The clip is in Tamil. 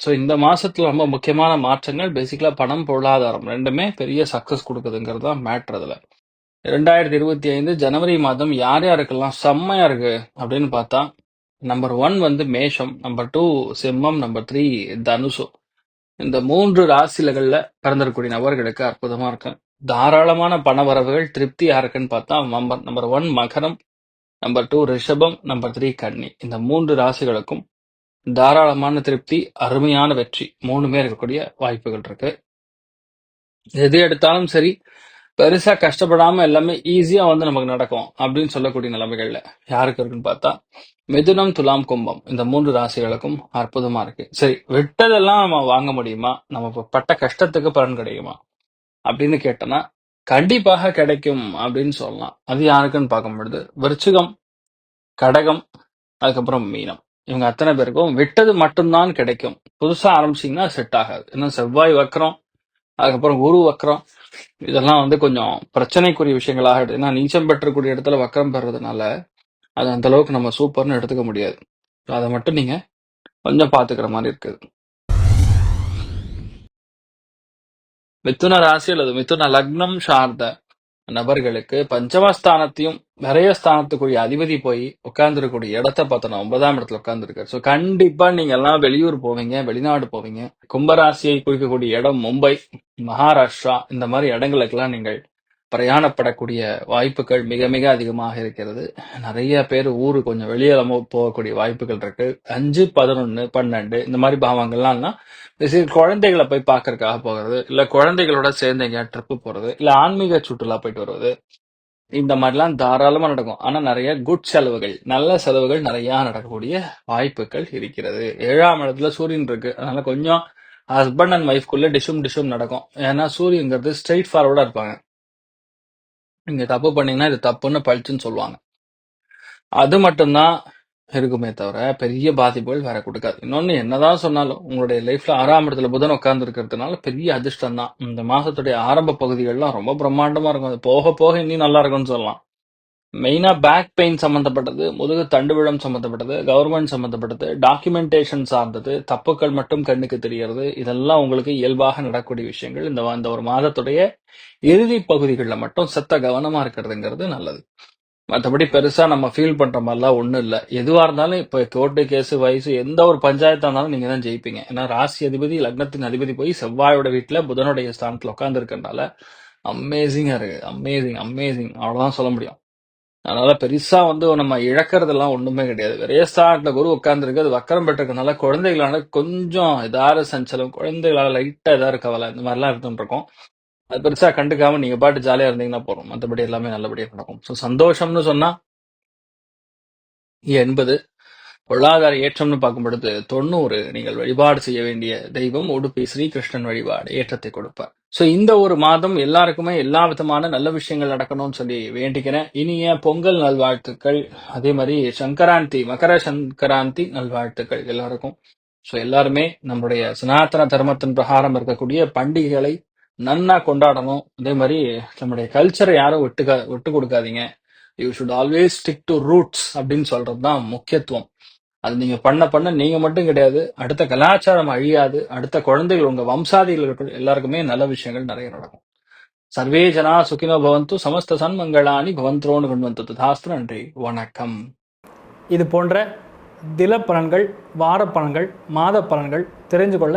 ஸோ இந்த மாதத்தில் ரொம்ப முக்கியமான மாற்றங்கள் பேசிக்கலாக பணம் பொருளாதாரம் ரெண்டுமே பெரிய சக்ஸஸ் கொடுக்குதுங்கிறது தான் மேட்ரு அதில். ரெண்டாயிரத்தி இருபத்தி ஐந்து ஜனவரி மாதம் யார் யாருக்கெல்லாம் செம்மையா இருக்கு அப்படின்னு பார்த்தா நம்பர் ஒன் வந்து மேஷம் நம்பர் டூ சிம்மம் நம்பர் த்ரீ தனுசு. இந்த மூன்று ராசிலகள்ல பிறந்திருக்கக்கூடிய நபர்களுக்கு அற்புதமா இருக்கு. தாராளமான பண வரவுகள் திருப்தியா இருக்குன்னு பார்த்தா நம்பர் நம்பர் ஒன் மகரம் நம்பர் டூ ரிஷபம் நம்பர் த்ரீ கன்னி. இந்த மூன்று ராசிகளுக்கும் தாராளமான திருப்தி அருமையான வெற்றி. மூணுமே இருக்கக்கூடிய வாய்ப்புகள் இருக்கு. எது எடுத்தாலும் சரி பெருசா கஷ்டப்படாம எல்லாமே ஈஸியா வந்து நமக்கு நடக்கும் அப்படின்னு சொல்லக்கூடிய நிலைமைகள்ல யாருக்கு இருக்குன்னு பார்த்தா மிதுனம் துலாம் கும்பம். இந்த மூன்று ராசிகளுக்கும் அற்புதமா இருக்கு. சரி விட்டதெல்லாம் நம்ம வாங்க முடியுமா? நம்ம பட்ட கஷ்டத்துக்கு பலன் கிடைக்குமா அப்படின்னு கேட்டோம்னா கண்டிப்பாக கிடைக்கும் அப்படின்னு சொல்லலாம். அது யாருக்குன்னு பார்க்கும் பொழுது விருச்சிகம் கடகம் அதுக்கப்புறம் மீனம். இவங்க அத்தனை பேருக்கும் விட்டது மட்டும்தான் கிடைக்கும். புதுசா ஆரம்பிச்சீங்கன்னா செட் ஆகாது. இன்னும் செவ்வாய் வக்கரம் அதுக்கப்புறம் குரு வக்கரம் இதெல்லாம் வந்து கொஞ்சம் பிரச்சனைக்குரிய விஷயங்களாக ஏன்னா நீச்சம் பெற்றக்கூடிய இடத்துல வக்கரம் பெறதுனால அது அந்த அளவுக்கு நம்ம சூப்பர்னு எடுத்துக்க முடியாது. அதை மட்டும் நீங்க கொஞ்சம் பாத்துக்கிற மாதிரி இருக்குது. மிதுன ராசி அல்லது மிதுன லக்னம் சார்ந்த நபர்களுக்கு பஞ்சமஸ்தானத்தையும் நிறைய ஸ்தானத்துக்குரிய அதிபதி போய் உட்கார்ந்துருக்கக்கூடிய இடத்த பார்த்தோன்னா ஒன்பதாம் இடத்துல உட்கார்ந்துருக்காரு. ஸோ கண்டிப்பா நீங்க எல்லாம் வெளியூர் போவீங்க வெளிநாடு போவீங்க. கும்பராசியை குறிக்கக்கூடிய இடம் மும்பை மகாராஷ்டிரா இந்த மாதிரி இடங்களுக்கெல்லாம் நீங்கள் பிரயாணப்படக்கூடிய வாய்ப்புகள் மிக மிக அதிகமாக இருக்கிறது. நிறைய பேர் ஊரு கொஞ்சம் வெளியில போகக்கூடிய வாய்ப்புகள் இருக்கு. அஞ்சு பதினொன்னு பன்னெண்டு இந்த மாதிரி பாவங்கள்லாம் குழந்தைகளை போய் பார்க்கறதுக்காக போகிறது இல்ல குழந்தைகளோட சேர்ந்து எங்கேயா ட்ரிப்பு போறது இல்ல ஆன்மீக சுற்றுலா போயிட்டு வருவது. இந்த மாதிரிலாம் தாராளமா நடக்கும். ஆனா நிறைய குட் செலவுகள் நல்ல செலவுகள் நிறைய நடக்கக்கூடிய வாய்ப்புகள் இருக்கிறது. ஏழாம் இடத்துல சூரியன் இருக்கு. அதனால கொஞ்சம் ஹஸ்பண்ட் அண்ட் ஒய்ஃப்குள்ள டிஷும் டிஷும் நடக்கும். ஏன்னா சூரியங்கிறது ஸ்ட்ரெயிட் ஃபார்வர்டா இருப்பாங்க. நீங்க தப்பு பண்ணீங்கன்னா இது தப்புன்னு பழிச்சுன்னு சொல்லுவாங்க. அது மட்டும்தான் இருக்குமே தவிர பெரிய பாதிப்புகள் வேற கொடுக்காது. இன்னொன்று என்னதான் சொன்னாலும் உங்களுடைய லைஃப்ல ஆறாம் இடத்துல புதன் உட்கார்ந்து இருக்கிறதுனால பெரிய அதிர்ஷ்டம் தான் இந்த மாசத்துடைய ஆரம்ப பகுதிகள்லாம் ரொம்ப பிரம்மாண்டமா இருக்கும். அது போக போக இன்னும் நல்லா இருக்கும்னு சொல்லலாம். மெயினா பேக் பெயின் சம்பந்தப்பட்டது முதுகு தண்டுவிழம் சம்பந்தப்பட்டது கவர்மெண்ட் சம்பந்தப்பட்டது டாக்குமெண்டேஷன் சார்ந்தது தப்புக்கள் மட்டும் கண்ணுக்கு தெரியறது இதெல்லாம் உங்களுக்கு இயல்பாக நடக்கூடிய விஷயங்கள். இந்த இந்த ஒரு மாதத்துடைய இறுதி பகுதிகளில் மட்டும் செத்த கவனமா இருக்கிறதுங்கிறது நல்லது. மற்றபடி பெருசா நம்ம ஃபீல் பண்ற மாதிரிலாம் ஒன்றும் இல்லை. எதுவா இருந்தாலும் இப்போ கோர்ட்டு கேஸ் வயசு எந்த ஒரு பஞ்சாயத்தா இருந்தாலும் நீங்க தான் ஜெயிப்பீங்க. ஏன்னா ராசி அதிபதி லக்னத்தின் அதிபதி போய் செவ்வாயோட வீட்டில் புதனுடைய ஸ்தானத்தில் உட்காந்துருக்கனால அமேசிங்கா இருக்கு. அமேசிங் அமேசிங் அவ்வளோதான் சொல்ல முடியும். அதனால பெருசா வந்து நம்ம இழக்கிறதெல்லாம் ஒண்ணுமே கிடையாது. ஒரே ஸ்தானத்துல குரு உட்கார்ந்துருக்கு. அது வக்கரம் பெற்றிருக்கனால குழந்தைகளால கொஞ்சம் ஏதாவது சஞ்சலம் குழந்தைகளால லைட்டா இருக்க கவலை இந்த மாதிரிலாம் இருந்துட்டு இருக்கோம். அது பெருசா கண்டுக்காம நீங்க பாட்டு ஜாலியா இருந்தீங்கன்னா போறோம் மற்றபடி எல்லாமே நல்லபடியா நடக்கும். ஸோ சந்தோஷம்னு சொன்னா எண்பது. பொருளாதார ஏற்றம்னு பார்க்கும் பொழுது தொண்ணூறு. நீங்கள் வழிபாடு செய்ய வேண்டிய தெய்வம் உடுப்பி ஸ்ரீகிருஷ்ணன் வழிபாடு ஏற்றத்தை கொடுப்பார். ஸோ இந்த ஒரு மாதம் எல்லாருக்குமே எல்லா விதமான நல்ல விஷயங்கள் நடக்கணும்னு சொல்லி வேண்டிக்கிறேன். இனிய பொங்கல் நல்வாழ்த்துக்கள். அதே மாதிரி சங்கராந்தி மகர சங்கராந்தி நல்வாழ்த்துக்கள் எல்லாருக்கும். ஸோ எல்லாருமே நம்முடைய சனாதன தர்மத்தின் பிரகாரம் இருக்கக்கூடிய பண்டிகைகளை நன்னா கொண்டாடணும். அதே மாதிரி நம்முடைய கல்ச்சரை யாரும் விட்டுக்க விட்டு கொடுக்காதீங்க you should always stick to roots அப்படின்னு சொல்றது தான் முக்கியத்துவம். அது நீங்க பண்ண பண்ண நீங்க மட்டும் கிடையாது. அடுத்த கலாச்சாரம் அழியாது. அடுத்த குழந்தைகள் உங்க வம்சாதிகள் எல்லாருக்குமே நல்ல விஷயங்கள் நிறைய நடக்கும். சர்வே ஜனா சுகினோ பவந்து சமஸ்த சன்மங்களானி பவந்தோன்னு கொண்டு வந்தது தாஸ்து நன்றி. வணக்கம். இது போன்ற தில பலன்கள் வார பலன்கள் மாத பலன்கள் தெரிஞ்சு கொள்ள